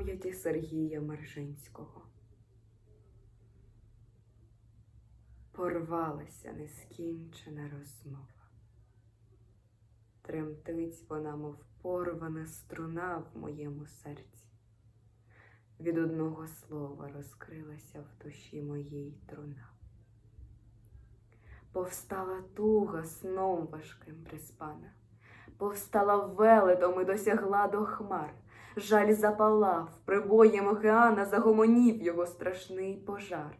світі Сергія Мержинського. Порвалася нескінчена розмова. Тремтить вона, мов порвана струна в моєму серці. Від одного слова розкрилася в душі моїй труна. Повстала туга сном важким приспана, повстала велетом і досягла до хмар. Жаль запалав, прибоєм океана загомонів його страшний пожар.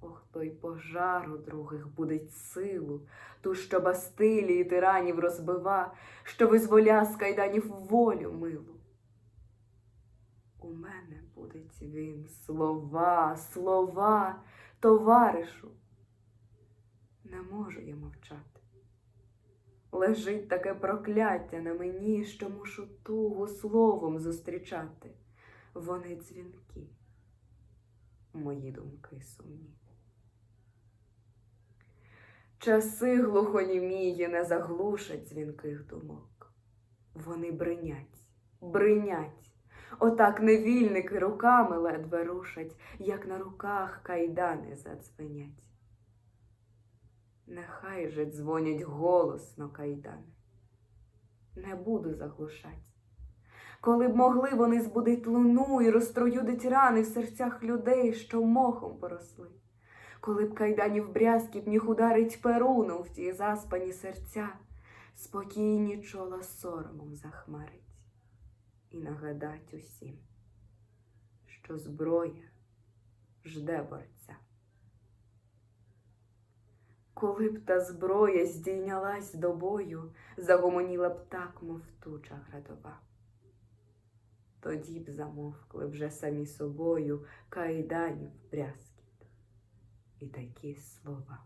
Ох, той пожар у других будить силу, ту, що бастилії тиранів розбива, що визволя з кайданів волю милу. У мене будить він слова, слова, товаришу. Не можу я мовчати. Лежить таке прокляття на мені, що мушу тугу словом зустрічати. Вони дзвінки, мої думки сумні. Часи глухонімії не заглушать дзвінких думок. Вони бринять, бринять. Отак невільники руками ледве рушать, як на руках кайдани задзвенять. Нехай же дзвонять голосно кайдани. Не буду заглушать. Коли б могли вони збудить луну і розтроюдить рани в серцях людей, що мохом поросли. Коли б кайданів брязкіт міг ударить перуном в ті заспані серця, спокійні чола соромом захмарить і нагадать усім, що зброя жде борця. Коли б та зброя здійнялась до бою, загомоніла б так, мов туча градова. Тоді б замовкли вже самі собою кайданів брязкіт і такі слова.